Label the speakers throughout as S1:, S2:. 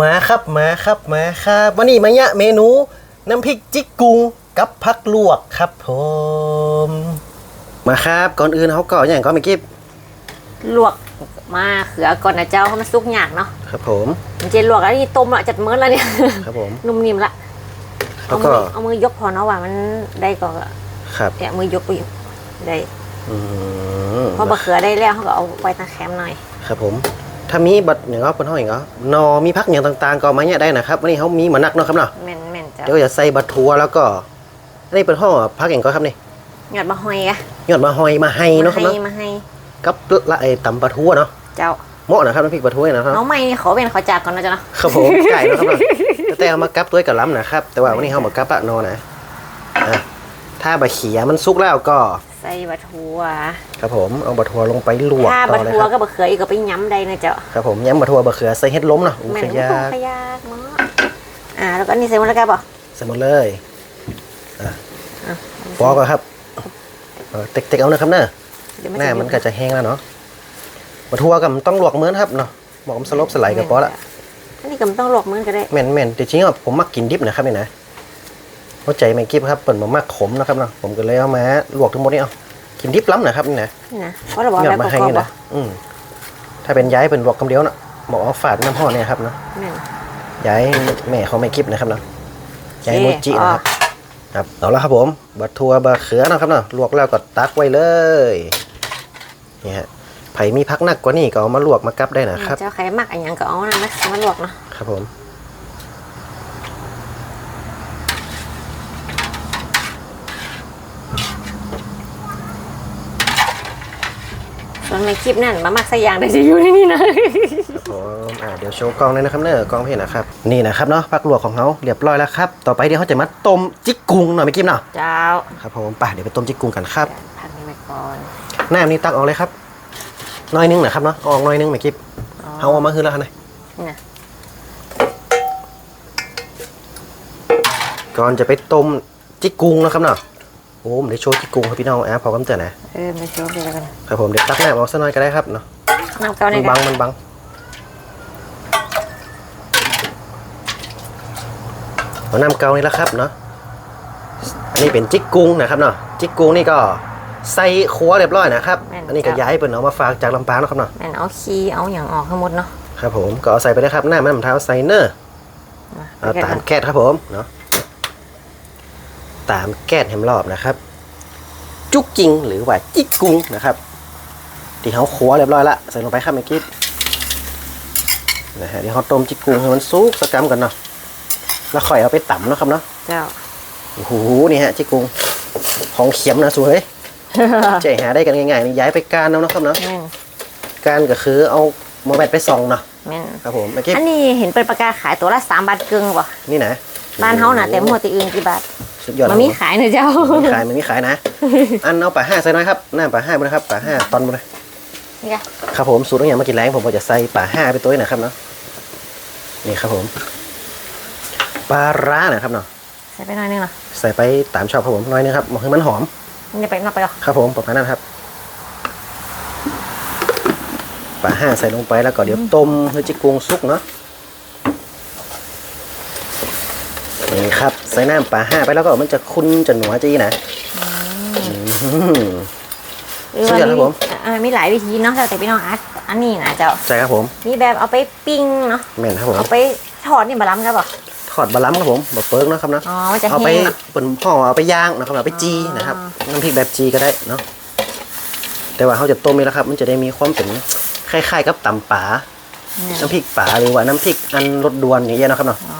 S1: มาครับมาครับมาครับวันนี้มาเนี่ยเมนู น้ำพริกจิกกุงกับผักลวกครับผมมาครับก่อนอื่นเขาก็อย่างก็ไม่กิบ
S2: ลวกมาเขือก่อนนะเจ้าเขามันซุกยากเนาะ
S1: ครับผม
S2: มันจะลวกแล้วนี่ต้มละจัดมื้อแล้วเนี่ย
S1: ครับผม
S2: นุ่มนิ่มละ
S1: แล้
S2: เอา
S1: ว
S2: มื
S1: ก็
S2: อเอามือยกพอเนาะว่ามันได้ก็
S1: ครับ
S2: เนี่ยมือยกไปอยู่ได้
S1: อืม
S2: พอบะเขือได้แล้วเขาก็เอาไว้ตาแคมหน่อย
S1: ครับผม ถ้ามีบัตรอย่างก็เป็นห้องอย่างก็นอมีพักอย่างต่างๆก็มาเนี่ยได้นะครับวันนี้เขามีหมานักเนาะครับเนาะ
S2: แม่นแม่นเจ้า
S1: เดี๋ยวจะใส่บัตรทัวแล้วก็อันนี้เป็นห้องพักอย่างก็ครับนี่
S2: หยอดบะหอยอะ
S1: ยอดมาหอยมาให้เนาะครับ
S2: มา
S1: เนาะ
S2: ให้มาให้
S1: กับละไอ้ตำปลาทูเนาะ
S2: เจ้า
S1: เหมาะนะครับน้ำพริกปลาทูนะครับ
S2: น้องไม่นี่ขอเป็นขอจากก่อนนะเจ้าเนาะ
S1: ครับผมไก่เนาะครับเนาะแต่เอามากับตัวกับล้ำนะครับ แต่ว่าวันนี้เขามากับอะนอนะอะถ้าบะเขียมันสุกแล้วก็
S2: ใส่บะทัว
S1: ครับผมเอาบะทัวลงไปลวก
S2: ถ้า
S1: ต่
S2: บะ
S1: อเลย
S2: ทัว
S1: ครับ
S2: ก็บะเขืออีกก็ไปย้ำได้นะเจ้า
S1: ครับผมย้ำบะทัวบะเขือใส่เห็ดล้มเนาะอู้
S2: แม่
S1: ข
S2: น
S1: ยา
S2: โอ้ขยากเนาะอ่าแล้วก็นี่ใส่หมดแล้วกันป่ะ
S1: ใส่หมดเลยอะปอกอะครับเออเต็กๆเอานะครับเนอะ
S2: เดี๋ยว
S1: หน้ามันก็จะแห้งแล้วเนาะบะทัวกับมันต้องลวกเหมือนครับเนาะบอกมันสลบสไลด์กับปอละ
S2: อันนี้ก็ไม่ต้องลวกมือก็ได้
S1: แม่นแม่นแต่จริงๆอะผมมักกินดิบนะครับนี่นะ เข้าใจไหมกิ๊บครับเปิดมามากขมนะครับเนาะผมก็เลยเอามาลวกทั้งหมดนี่เอากินดิบล้ำนะครับนี่นะ
S2: นี่นะเพราะเราบอก
S1: หยอ
S2: แล้
S1: ด
S2: ว
S1: มา
S2: ก็
S1: ให้
S2: กรอบ
S1: นี่
S2: ป่ะ
S1: นะอืมถ้าเป็นย้ายเป็นลวกคำเดียวน่ะบอกว่าฝาดน้ำห่อเนี่ยครับเนาะ
S2: แม่น
S1: ย้ายแม่เขาไม่กิ๊บนะครับเนาะย้าย
S2: โอเค
S1: โมจินะครับครับเอาละครับผมบัตทัวบะเขือนะครับเนาะลวกแล้วก็ตักไว้เลยนี่ฮะไผ่มีพักหนักกว่านี้ก็เอามาลวกมากับได้นะครับ
S2: เจ้าใครมักอันหยังก็เอานะมามาลวกเนาะ
S1: ครับผม
S2: ส่วนในคลิปนั่นมามักใส่ยางได้จะอยู่ในนี่นะ
S1: ครับผมอ่าเดี๋ยวโชว์กล้องเลยนะครับเนอะกล้องเพจนะครับ นี่นะครับเนาะพักลวกของเขาเรียบร้อยแล้วครับ ต่อไปเดี๋ยวเขาจะมาต้มจิกกุงหน่อยไม่กิมเนาะ
S2: เจ้า
S1: ครับผมไปเดี๋ยวไปต้มจิกกุงกันครับ
S2: พักนี้ไปก่อน
S1: น้ำนี่ตักออกเลยครับน้อยนึงนะครับเนาะเอาออกน้อยนึงไม่กิบ
S2: อ๋อ
S1: เอาออกมาคือแล้วครับนะ
S2: นี่นะ
S1: ก่อนจะไปต้มจิกกุงนะครับเนาะ โอ้ผมได้โชว์จิกกุงครับพี่น้องอะพอคำเตือนนะ
S2: เออไปโชว์ไปแล้วกัน
S1: ครับผมเดี๋ยวตักน้ำออกสักหน่อยก็ได้ครับเนาะ
S2: น้ำเกาใน
S1: มัน
S2: กั
S1: บั
S2: น
S1: งมันบังเอาน้ำเกานี่แล้วครับเนาะอันนี้เป็นจิกกุงนะครับเนาะจิกกุงนี่ก็ใส่ครัวเรียบร้อยนะครับ อันนี้ก็ย้ายเป็นเอามาฝากจากลำปางนะครับเนาะ
S2: แม่นเอาขี้เอาอย่างออกทั้งหมดเนาะ
S1: ครับผมก็เอาใส่ไปเลยครับหน้ามันำเท้าไซเนอร์
S2: มา
S1: เอา
S2: ไปกั
S1: ตาม
S2: น
S1: แก๊สครับผมเนาะ ตามแก๊สแหมรอบนะครับ จุกจิงหรือว่าจิกกุงนะครับที่เขาขัวเรียบร้อยละใส่ลงไปครับเมื่อกี้นะฮะเดี๋ยวเขาต้มจิกกุงให้มันสุกสักกำกันเนาะแล้วค่อยเอาไปตำเนาะครับเนาะ
S2: เจ้า
S1: โอ้โหนี่ฮะจิกกุงของเขียมนะสวยใจหาได้กันง่ายๆนี่ย้ายไปการเอาเนาะครับเนาะ
S2: แม่น
S1: การก็คือเอาโมแบตไปส่องเนาะ
S2: แม่น
S1: ครับผมเมื่อกี้
S2: อันนี้เห็นเป็นประกาศขายตัวละสามบาทกึ่งป่ะ
S1: นี่นะ
S2: บ้านเฮาน่ะแต่หมดที่อื่นกี่บาท
S1: สุดยอด
S2: มันมีขายนะเจ้า
S1: มันมีขายมันมีขายนะ อันเอาป่าห้าใส่น้อยครับหน้าป่าห้าไปนะครับป่าห้าตอนไปเลย
S2: นี่ไง
S1: ครับผมสูตรต้องอย่างมากินแรงผมก็จะใส่ป่าห้าไปตัวนี้นะครับเนาะนี่ครับผมปลาร้านะครับเนาะ
S2: ใส่ไปหน่อยนึงเนาะ
S1: ใส่ไปตามชอบครับผมน้อยนึงครับให้มันหอม
S2: มันจะไปนอกไปหรอ
S1: ครับผมประมาณนั้นครับป่าห้าใส่ลงไปแล้วก็เดี๋ยวต้มให้จิกวงสุกเนาะนี่ครับ ใส่น้ำป่าห้าไปแล้วก็มันจะคุ้นจะหนัวจีนะอืม
S2: หรือ
S1: สุด
S2: ว่าย
S1: อดครับผม
S2: อ่ามีหลายวิธีเนาะแต่พี่น้องอาร์ตอันนี้นะเจ้า
S1: ใช่ครับผม
S2: มีแบบเอาไปปิ้งเนาะ
S1: แม่นครับผม
S2: เอาไปทอดนี่บะล้ำครับป่ะ
S1: ทอดบะล้ำครับผมบะเปิงนะครับเนาะ
S2: อ๋อมันจะ
S1: เอาไป
S2: แห้งเนาะ
S1: เป็นห่อเอาไปย่างนะครับเอาไปจีนะครับ
S2: อ๋อ
S1: น้ำพริกแบบจีก็ได้เนาะแต่ว่าเขาจะต้มนี่แหละครับ มันจะได้มีความเป็นคล้ายๆกับตำป่า
S2: เนี่ย
S1: น้ำพริกป่าหรือว่าน้ำพริกอันรสด่วนอย่างเงี้ยนะครับเนาะ
S2: อ๋อ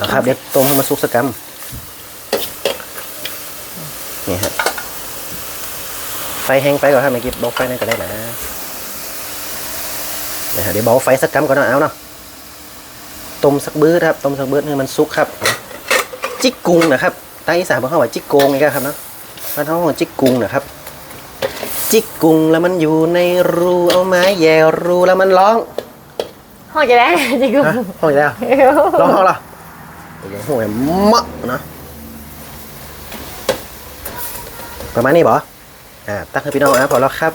S1: นะครับเดี๋ยวต้มให้มันสุกสักกำนี่ฮะไฟแห้งไปก่อนครับเมื่อกี้เบาไฟนั่นก็ได้นะนะฮะเดี๋ยวเบาไฟสักกำก่อนเนาะเอาเนาะต้มสักบื้อครับต้มสักบื้อให้มันสุกครับ จิกกุงนะครับใต้อีสานบอกเขาว่าจิกโกงไงครับเนาะบ้านเขาบอกจิกกุงนะครับ จิกกุงแล้วมันอยู่ในรูเอาไม้แย่รูแล้วมันร้อง
S2: ห้องจะได้จริง
S1: ฮะห้องอีกแล้วร้องห้องเหรอ โอ้โหมะนะประมาณนี้บออ่าตักให้พี่น้องนะพอแล้วครับ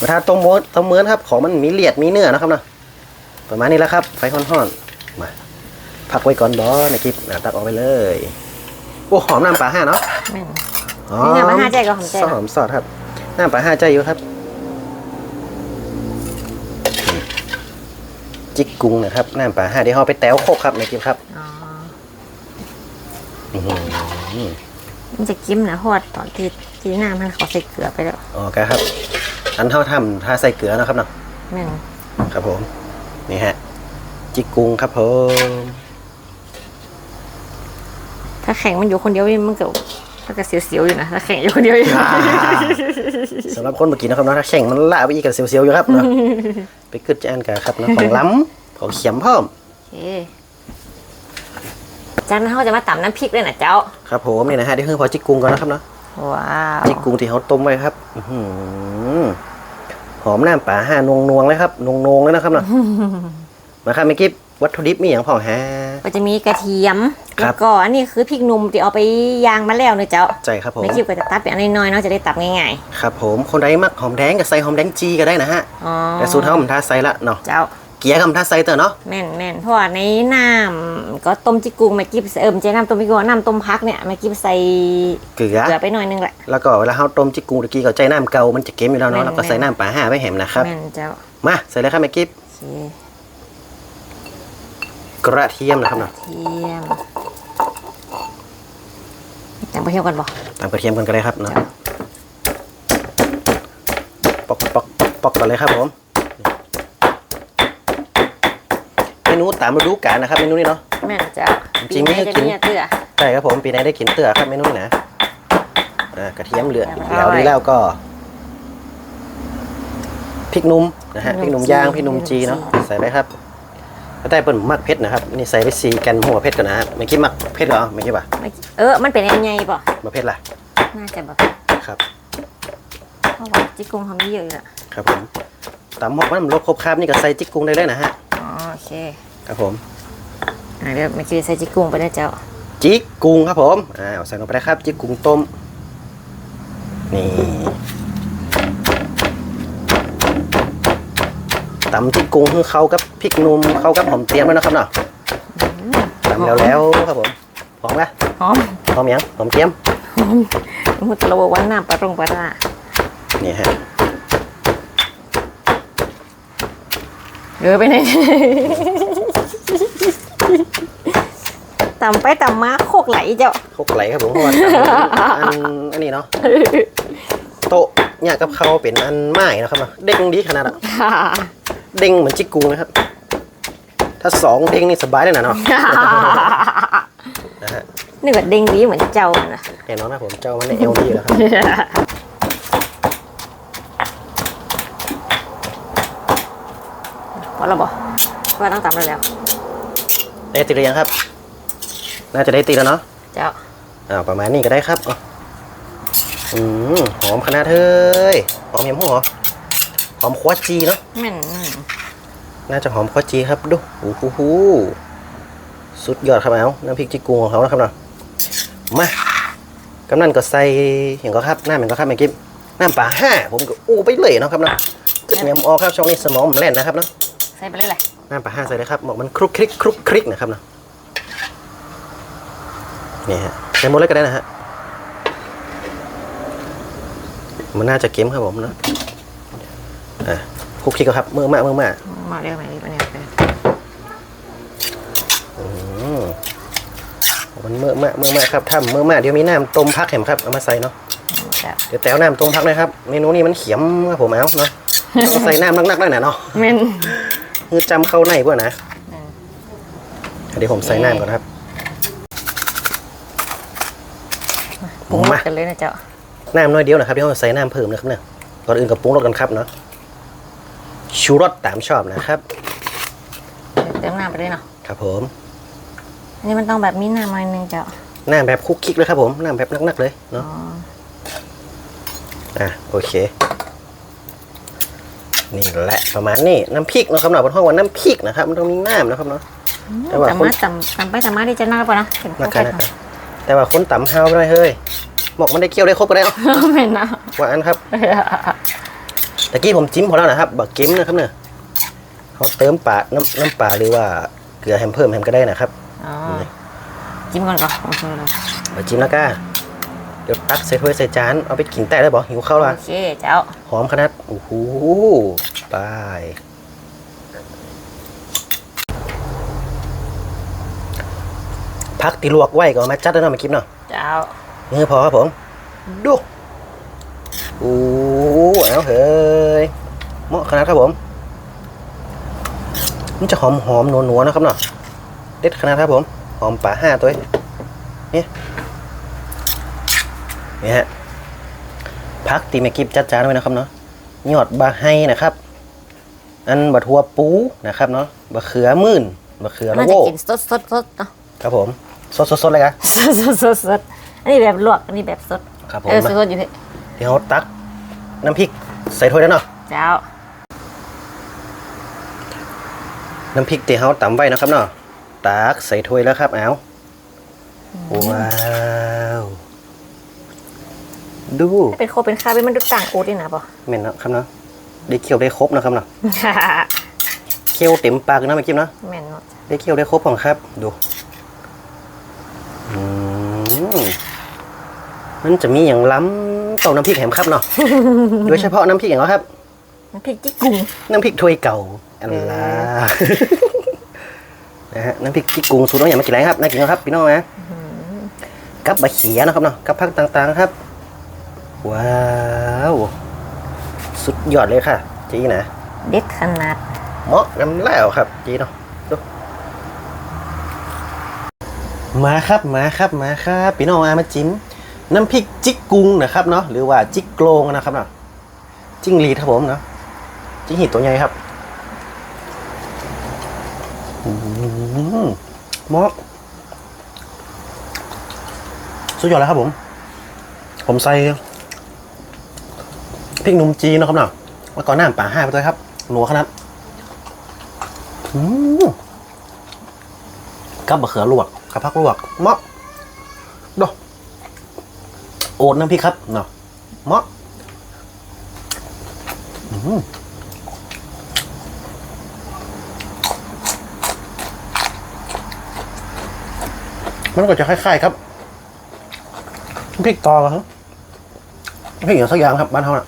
S1: มาทาต้มมดต้มเมือนครับ ของมันมีเลียดมีเนื้อนะครับเนาะประมาณนี้แล้วครับ ไฟค่อนๆมาพักไว้ก่อนบอสในคลิปอะตักออกไปเลยโอ้หอมน้ำปลาห้าเนาะ
S2: แม่น
S1: อ๋อ
S2: นี่น้ำปลาห้าใจกับหอมใจ
S1: ซอสหอมซอสครับน้ำปลาห้าใจอยู่ครับ จิกกุ้งนะครับน้ำปลาห้าเดี๋ยวเราไปแต้วโคกครับในคลิปครับ
S2: อ๋อ
S1: อื้อหือ
S2: มันจะกิ้มนะเพราะวดตอนที่ที่น้ำมันเขาใส่เกลือไปแล้ว
S1: อ๋อครับ อันเท่าทำถ้าใส่เกลือนะครับเนาะ
S2: แม่น
S1: ครับผม นี่ฮะ จิกกุ้งครับผม
S2: ถ้าแข็งมันอยู่คนเดียวมันก็มันก็เสียวๆอยู่นะถ้าแข็งอยู่คนเดียวอยู่
S1: สำหรับคนเมื่อกี้นะครับเนาะถ้าแข่งมันละไปอีกกันเสียวๆอยู่ครับเนาะไปกึดจะอันกันครับเนาะของล้ำของเขียมเพิ่ม
S2: โอเค จากนั้นเขาจะมาตำน้ำพริกด้วยนะเจ้า
S1: ครับผมนี่นะฮะที่เพิ่งพอจิกกุ้งก่อนนะครับเนาะ
S2: ว้าว
S1: จิกกุ้งที่เขาต้มไว้ครับอื้อหือหอมน้ำป่าห้านวงนวงๆเลยครับนวงนวงๆเลยนะครับเนาะมาครับเมื่อกี้วัตถุดิบมีอย่างพอฮะ
S2: ก็จะมีกระเทียม
S1: ครั
S2: แล้
S1: บ
S2: วก็อันนี้คือพริกหนุ่มที่เอาไปย่างมาแล้วเนอะเจ้า
S1: ใจครับผม
S2: ในคลิปก็จะตัดเป็นอันน้อยๆเนาะจะได้ตับง่าย
S1: ครับผมคนใดมักหอมแดงก็ใส่หอมแดงจีก็ได้นะฮะ
S2: ๆอ๋อ
S1: แต่สูตรเขาผมท้าใส่ละเนาะ
S2: เจ้า
S1: เกียร์กับผมท้าใส่เตอเนาะ
S2: แม่นแม่นเพราะว่าในน้ำก็ต้มจิกกุงมากิบเอิมเจน้ำต้มจิกกุงน้ำต้มพักเนี่ยมากิบใส่
S1: เกลือ
S2: เกลือไปหน่อยนึงแหละ
S1: แล้วก็เวลาเขาต้มจิกกุ้งตะกี้ก็ใจน้ำเก่ามันจะเค็มอยู่แล้วเนาะ
S2: แม่น
S1: แล้วก็ใส่น้ำป่าห้าไว้แหมนะครับ
S2: แม่นเจ้า
S1: มาใส่เลยครับเมื่อกี้
S2: โอเค
S1: กระเทียมนะครับเนาะ
S2: เทียมแต่งไปเที่ยวกันบ่
S1: ตามกระเทียมกันก็ได้ครับเนาะปอกปอกปอกปอกก่อนเลยครับผมเม นูตามฤดูกาลนะครับเมนูนี้เนาะ
S2: แม่นเจ้า
S1: จริงๆ
S2: ปี
S1: ไม่
S2: นี้
S1: ให้
S2: จะ
S1: กิน
S2: มีเตื้อ
S1: ใช่ครับผมปีไหนได้กินเตือครับเมนูนี้นะอ่ากระเทียมเหลือ
S2: อ
S1: แล้ว
S2: ร่อย
S1: ดีแล้วก็พริกหนุ่มนะฮะพริกหนุ่มย่างพริกหนุ่มจีเนาะใส่ไปครับก็ได้เปิ่นมักเผ็ดนะครับนี่ใส่ไปสีกันหัวเผ็ดก่อนนะฮะไม่คิดมักเผ็ดเหรอไม่คิดป่ะ
S2: ไม่เออ มันเป็นยังไงป่ะ
S1: มาเผ็ดล่ะ
S2: น่าจะแบบ
S1: ครับ
S2: เพราะว่าจิกกุงเขามีเยอะอยู่ละ
S1: ครับผมตำหมกมันลบครบคราบนี่ก็ใส่จิ๊กกุ้งได้เลยนะฮะ
S2: อ๋อโอเค
S1: ครับผม
S2: อะเดี๋ยวเมื่อกี้ใส่จิกกุงไปนะเจ้า
S1: จิ๊กกุ้งครับผมอ้าวใส่ลงไปเลยครับจิ๊กกุ้งต้มนี่ตำจิ๊กกุ้งให้เข้ากับพริกหนุ่มเข้ากับหอมเตรียมด้วยนะครับเนาะตำแล้วแล้วครับผมพร้อมไหม
S2: หอม
S1: พร้อมยังหอมเตรียม
S2: มุตะโลวันน้ำปลารงปลาร้า
S1: นี่ฮะ
S2: เดือไปไหน ตำไปตำมาโคกไหลเจ้า
S1: คลุกไหลครับผมเพราะว่าอันอันนี้เนาะโต๊ะเนี่ยกับเขาวเป็นอันไม้นะครับเนาะเด้งดีขนาดอะเด้งเหมือนจิกกุงนะครับ ถ้าสองเด้งนี่สบายเลยนะเนาะ นะฮะ
S2: นี่ก็เด้งดีเหมือนเจ้านะ
S1: แน่นอนนะผมเจ้ามันในเอลดีอยู่แล้วครับ
S2: พอแล้วบ่ว่าต้องตำได้แล้ว
S1: ได้ตีหรือยังครับ น่าจะได้ตีแล้วเนาะ
S2: เจ้า
S1: อ่าประมาณนี้ก็ได้ครับอะอืมหอมขนาดเฮ้ยหอมเห็มหัวหอมควอจีเนาะ
S2: แม่น
S1: น่าจะหอมควอจีครับดูโอ้โหสุดยอดครับเอาน้ำพริกจิกกุงของเขานะครับเนาะมากำนันก็ใส่อย่างก็ครับน้ำอย่างก็ครับแม่กิ๊บน้ำปลาห้าผมก็อู้ไปเลยเนาะครับเนาะกึดเนียมออกครับช่วงนี้สมองผมแล่นนะครับเนาะ
S2: ใส่ไปเลยแหละ
S1: น้ำปลาห้าใส่เลยครับบอกมันคลุกคลิกคลุกคลิกนะครับเนาะ นี่ฮะใส่หมดเลยก็ได้นะฮะ มันน่าจะเค็มครับผมเนาะอะคลุกคลิกก่อนครับเมื่อมากเมื่อมาก
S2: มาเร็วมาเร็วมาเร็ว
S1: อืมมันเมื่อมากเมื่อมากครับถ้าเมื่อมากเดี๋ยวมีน้ำต้มพักแหมครับเอามาใส่เนาะ
S2: เจ้า
S1: เดี๋ยวแต้วน้ำต้มพักเลยครับ เมนูนี้มันเขียมครับผมเอาเนาะต้องใส่น้ำนักๆหน่อยนะเนาะ
S2: แม่น
S1: คือจำเข้าในเพื่อนะ
S2: อืม
S1: เดี๋ยวผมใส่น้ำก่อนนะครับ
S2: ปรุงร
S1: มา
S2: สกันเลยนะเจ้า
S1: น้ำน้อยเดียวนะครับเดี๋ยวเราใส่น้ำเพิ่มนะครับเนี่ยก่อนอื่นกับปรุงรสกันครับเนาะชูรสตามชอบนะครับ
S2: เติมน้ำไปเลยเนาะ
S1: ครับผม
S2: อันนี้มันต้องแบบมีน้ำหน่อยนึงเจ้า
S1: น้ำแบบคุกคิกเลยครับผมน้ำแบบนักๆเลย
S2: อ๋อ
S1: เนาะอะโอเคนี่แหละประมาณนี้น้ำพริกเนาะครับเนาะบนห้องว่าน้ำพริกนะครับ มันต้องมีน้ำนะครับเนาะแต่ว่า
S2: ตำ
S1: คน
S2: มาตำตำไปตำมาได้จะน่าป่ะนะเห็น
S1: นั
S2: เขา
S1: กกันนะครับ แต่ว่าคนต่ำเฮาไปหน่อยเฮ้ยบอกมันได้เคี่ยวได้ครบก็ได้เนาะ
S2: แม่นนะ
S1: ว่าอันครับตะกี้ผมจิ้มพอแล้วนะครับบักเก็มนะครับเนี่ยเขาเติมปลาน้ำน้ำปลาหรือว่าเกลือแฮมเพิ่มแฮมก็ได้นะครับ
S2: อ๋อจิ้มก่อนก่อนโอเคเลย
S1: เอาจิ้มแล้วก็เดี๋ยวตักใส่ถ้วยใส่จานเอาไปกินแต่ได้บอกหิวข้าวละ
S2: โอเคเจ้า
S1: หอมขนาดโอ้โหไป พักตีลวกไว้ก็เอามาจัดแล้วเนาะมากินเนาะ
S2: เจ้า
S1: นี่พอครับผม ดูโอ้เอาเฮ้ยเหมาะขนาดครับผม มันจะหอมหอมๆนัวๆนะครับเนาะเด็ดขนาดครับผม หอมป่าห้าตัวเองนี่นี่ฮะพักตีแม่กิบจัดจานไว้นะครับเนาะยอดบะไฮนะครับ อันบะทัวปูนะครับเนาะบะเขือมื่นบะเขือ
S2: น่า
S1: ละ
S2: จะ
S1: โว
S2: กินสดสดสดเนาะ
S1: ครับผม สดๆๆเลยครับ
S2: สดสดสดสดอันนี้แบบลวกอันนี้แบบสด
S1: ครับผม
S2: เออส
S1: มา
S2: ดสดอยู่พี่
S1: เดี๋ยวตักน้ำพริกใส่ถ้วยแล้วเนาะ
S2: เจ้า
S1: น้ำพริกที่เขาตำไว้นะครับเนาะตักใส่ถ้วยแล้วครับเอาว้าวดู
S2: เป็นโคเป็นข้าวเป็นมันดูต่างกูดด้วยนะป่ะ
S1: เหม็นนะครับเนาะได้เคี่ยวได้ครบนะครับเนาะเคี่ยวเต็มปากนะเมื่อกี้เนาะ
S2: แม่นเนาะ
S1: ได้เคี่ยวได้ครบของครับ ดูอืม มันจะมีอย่างล้ำเต่าน้ำพริกแหมครับเนาะ โดยเฉพาะน้ำพริกอย่างเนาะครับ
S2: น้ำพริกจิกกุ่ง
S1: น้ำพริกถ้วยเก่าอันลานะฮะน้ำพริกที่กรุงสูตรน้องอย่างมากี่ไรครับน่ากินนะครับพี่น้องนะกับบะเขียนะครับเนาะกับผักต่างๆครับ ว้าวสุดยอดเลยค่ะจีนะ
S2: เด็ดขนาด
S1: เหมาะน้ำแล้วครับจีเนาะดูมาครับมาครับมาครับพี่น้องมามาจิ้ม น้ำพริกจิกกุงนะครับเนาะหรือว่าจิกโกลงนะครับเนาะจิ้งหรีดครับผมเนาะจิ้งหรีดตัวใหญ่ครับมเหมาะสุดยอดเลยครับผม ผมใส่พริกหนุ่มจีนนะครับเนาะแล้วก็น้ำป่าห้าไปด้วยครับ หนัวขนาดอืมกับบะเขือลวกกับผักลวกเมาะดู โอดน้ำพริกครับเนาะเหมาะมันก็จะคล้ายๆครับพริกตอครับพริกอย่างสักอย่างครับบ้านเขาน่ะ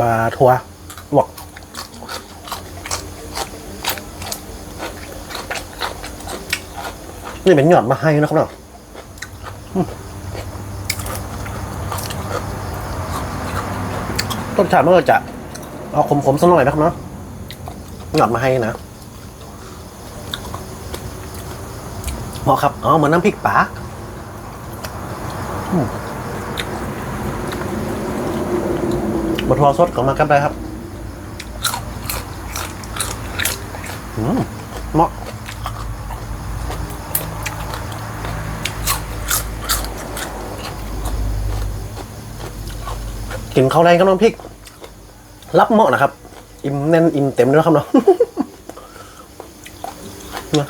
S1: บาทัวลวก นี่เป็นหยอดมาให้นะครับเนาะต้นฉาบมันก็จะเอาขมๆสักหน่อยนะครับเนาะหยอดมาให้นะเหมาะครับ อ๋อ เหมือนน้ำพริกป่าบะทอสดของมากับได้ครับมเหมาะ กินข้าวแรงกับน้ำพริก รับเหมาะนะครับ อิ่มแน่นอิ่มเต็มเลยนะครับเนาะเนี่ย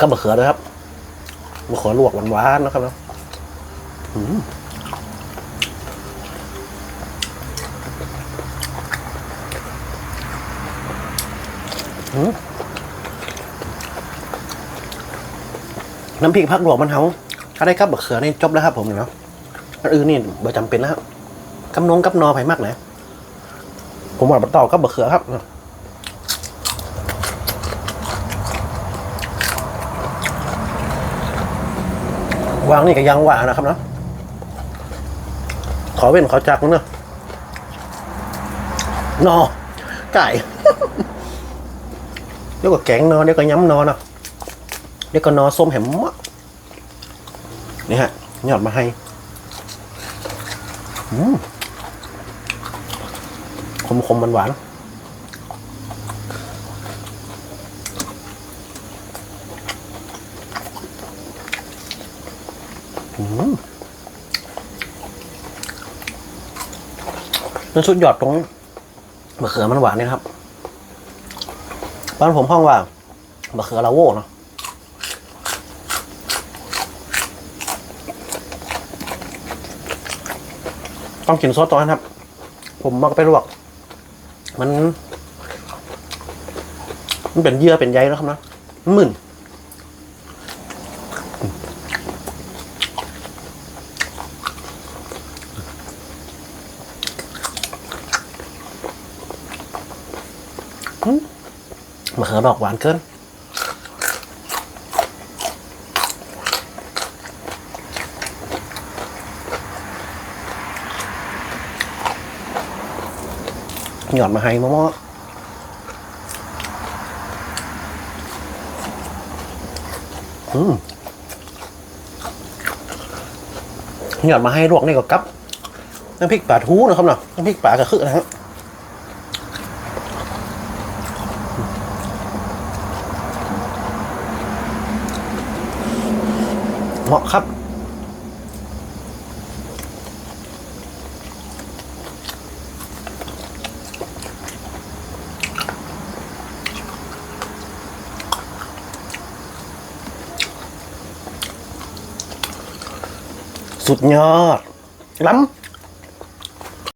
S1: กับะเขือด้วยครับบะเขือลวกหวานๆนะครับเนาะอืมอืม น้ำพริกผักหลวกมันเฮาถ้าได้กับบะเขือนี่จบแล้วครับผมเนาะอันอื่นนี่เบอร์จำเป็นแล้วครับกำนงกับนอไผ่มากนะผมว่าต่อกับบะเขือครับวางนี่ก็ยังหวานนะครับเนาะขอเว้นขอจักมั้งเนาะนอไก่เดี๋ยวก็แกงนอเดี๋ยวก็ย้ำนอเนาะ เดี๋ยวก็นอส้มแหมมะนี่ฮะหยอดมาให้อืมคมคมมันหวานๆมันสุดยอดตรงมะเขือมันหวานนี่นะครับบ้านผมห้องว่ามะเขือลาโวเนาะ ต้องกินซอสตอนนั้นครับ ผมมักไปลวก มัน มันเป็นเยื่อเป็นใยแล้วครับนะมันมึนมะเขือดอกหวานเกิน หย่อนมาให้มะม่วอืมหย่อนมาให้ลวกนี่ก็กับน้ำพริกปลาทูนะครับเนาะน้ำพริกปลากระคือนะฮะเหมาะครับ สุดยอด ล้ำ